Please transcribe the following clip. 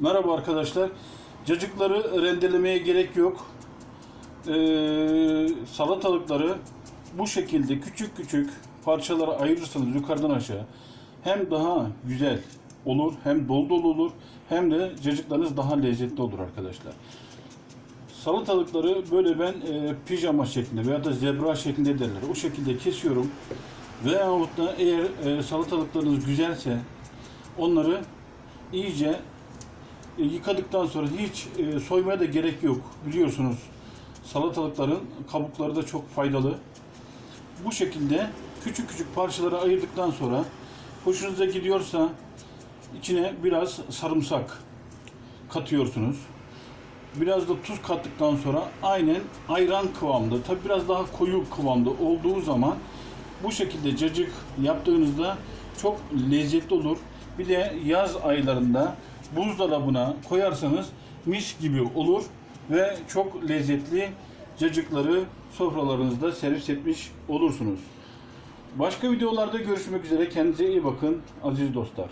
Merhaba arkadaşlar. Cacıkları rendelemeye gerek yok. Ee, salatalıkları bu şekilde küçük küçük parçalara ayırırsanız yukarıdan aşağı hem daha güzel olur hem dolu dolu olur hem de cacıklarınız daha lezzetli olur arkadaşlar. Salatalıkları böyle ben e, pijama şeklinde veya da zebra şeklinde derler. O şekilde kesiyorum. Veyahut da eğer e, salatalıklarınız güzelse onları iyice e, yıkadıktan sonra hiç e, soymaya da gerek yok. Biliyorsunuz salatalıkların kabukları da çok faydalı. Bu şekilde küçük küçük parçalara ayırdıktan sonra hoşunuza gidiyorsa içine biraz sarımsak katıyorsunuz. Biraz da tuz kattıktan sonra aynen ayran kıvamda, tabi biraz daha koyu kıvamda olduğu zaman bu şekilde cacık yaptığınızda çok lezzetli olur. Bir de yaz aylarında buzdolabına koyarsanız mis gibi olur ve çok lezzetli cacıkları sofralarınızda servis etmiş olursunuz. Başka videolarda görüşmek üzere. Kendinize iyi bakın aziz dostlar.